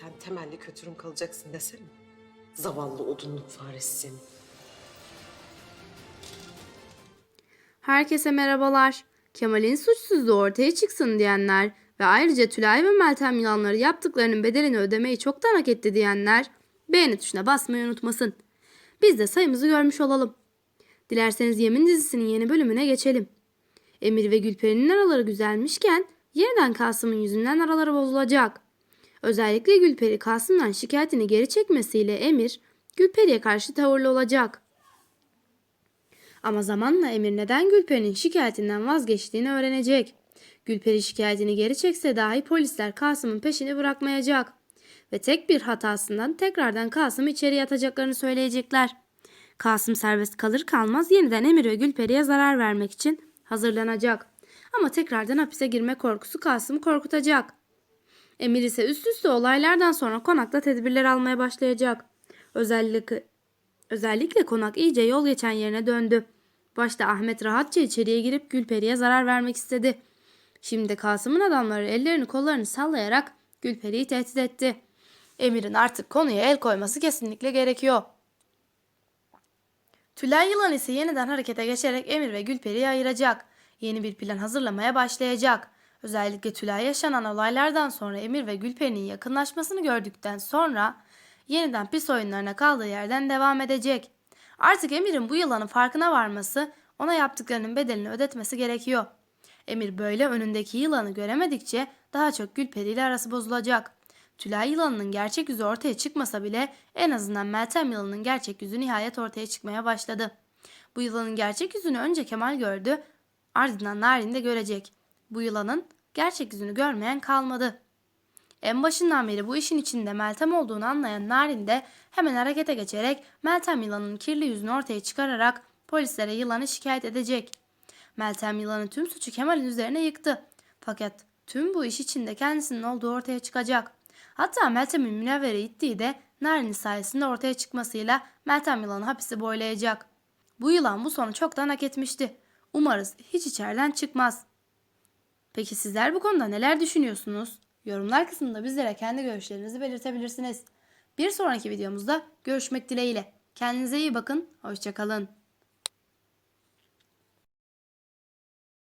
Sen temelli kötürüm kalacaksın desene. Zavallı odunluk faresi. Herkese merhabalar. Kemal'in suçsuzluğu ortaya çıksın diyenler ve ayrıca Tülay ve Meltem yılanları yaptıklarının bedelini ödemeyi çoktan hak etti diyenler beğeni tuşuna basmayı unutmasın. Biz de sayımızı görmüş olalım. Dilerseniz Yemin dizisinin yeni bölümüne geçelim. Emir ve Gülperi'nin araları güzelmişken yeniden Kasım'ın yüzünden araları bozulacak. Özellikle Gülperi Kasım'dan şikayetini geri çekmesiyle Emir Gülperi'ye karşı tavırlı olacak. Ama zamanla Emir neden Gülperi'nin şikayetinden vazgeçtiğini öğrenecek. Gülperi şikayetini geri çekse dahi polisler Kasım'ın peşini bırakmayacak. Ve tek bir hatasından tekrardan Kasım'ı içeri yatacaklarını söyleyecekler. Kasım serbest kalır kalmaz yeniden Emir ve Gülperi'ye zarar vermek için hazırlanacak. Ama tekrardan hapise girme korkusu Kasım'ı korkutacak. Emir ise üst üste olaylardan sonra konakta tedbirler almaya başlayacak. Özellikle Özellikle konak iyice yol geçen yerine döndü. Başta Ahmet rahatça içeriye girip Gülperi'ye zarar vermek istedi. Şimdi Kasım'ın adamları ellerini kollarını sallayarak Gülperi'yi tehdit etti. Emir'in artık konuya el koyması kesinlikle gerekiyor. Tülay Yılan ise yeniden harekete geçerek Emir ve Gülperi'yi ayıracak. Yeni bir plan hazırlamaya başlayacak. Özellikle Tülay yaşanan olaylardan sonra Emir ve Gülperi'nin yakınlaşmasını gördükten sonra yeniden pis oyunlarına kaldığı yerden devam edecek. Artık Emir'in bu yılanın farkına varması, ona yaptıklarının bedelini ödetmesi gerekiyor. Emir böyle önündeki yılanı göremedikçe daha çok Gülperi ile arası bozulacak. Tülay yılanının gerçek yüzü ortaya çıkmasa bile en azından Meltem yılanının gerçek yüzü nihayet ortaya çıkmaya başladı. Bu yılanın gerçek yüzünü önce Kemal gördü, ardından Narin de görecek. Bu yılanın gerçek yüzünü görmeyen kalmadı. En başından beri bu işin içinde Meltem olduğunu anlayan Narin de hemen harekete geçerek Meltem yılanının kirli yüzünü ortaya çıkararak polislere yılanı şikayet edecek. Meltem yılanın tüm suçu Kemal'in üzerine yıktı. Fakat tüm bu iş içinde kendisinin olduğu ortaya çıkacak. Hatta Meltem'in münevvere ittiği de Narin'in sayesinde ortaya çıkmasıyla Meltem yılanı hapisi boylayacak. Bu yılan bu sonu çoktan hak etmişti. Umarız hiç içeriden çıkmaz. Peki sizler bu konuda neler düşünüyorsunuz? Yorumlar kısmında bizlere kendi görüşlerinizi belirtebilirsiniz. Bir sonraki videomuzda görüşmek dileğiyle. Kendinize iyi bakın, hoşçakalın.